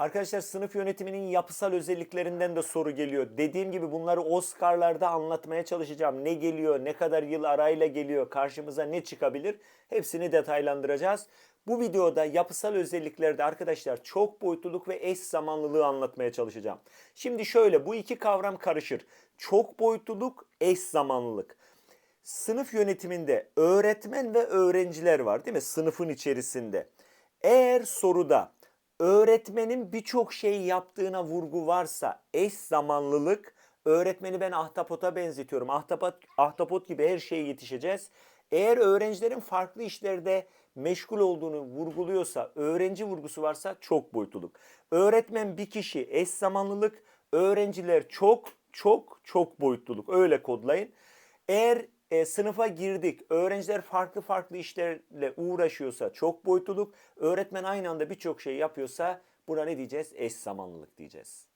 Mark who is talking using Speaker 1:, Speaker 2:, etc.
Speaker 1: Arkadaşlar sınıf yönetiminin yapısal özelliklerinden de soru geliyor. Dediğim gibi bunları Oscar'larda anlatmaya çalışacağım. Ne geliyor, ne kadar yıl arayla geliyor, karşımıza ne çıkabilir hepsini detaylandıracağız. Bu videoda yapısal özelliklerde arkadaşlar çok boyutluluk ve eş zamanlılığı anlatmaya çalışacağım. Şimdi şöyle bu iki kavram karışır. Çok boyutluluk, eş zamanlılık. Sınıf yönetiminde öğretmen ve öğrenciler var değil mi? Sınıfın içerisinde. Eğer soruda öğretmenin birçok şey yaptığına vurgu varsa eş zamanlılık öğretmeni ben ahtapota benzetiyorum. Ahtapot, ahtapot gibi her şeye yetişeceğiz. Eğer öğrencilerin farklı işlerde meşgul olduğunu vurguluyorsa, öğrenci vurgusu varsa çok boyutluluk. Öğretmen bir kişi eş zamanlılık, öğrenciler çok çok çok boyutluluk. Öyle kodlayın. Eğer e, sınıfa girdik, öğrenciler farklı farklı işlerle uğraşıyorsa çok boyutluluk, öğretmen aynı anda birçok şey yapıyorsa buna ne diyeceğiz? Eş zamanlılık diyeceğiz.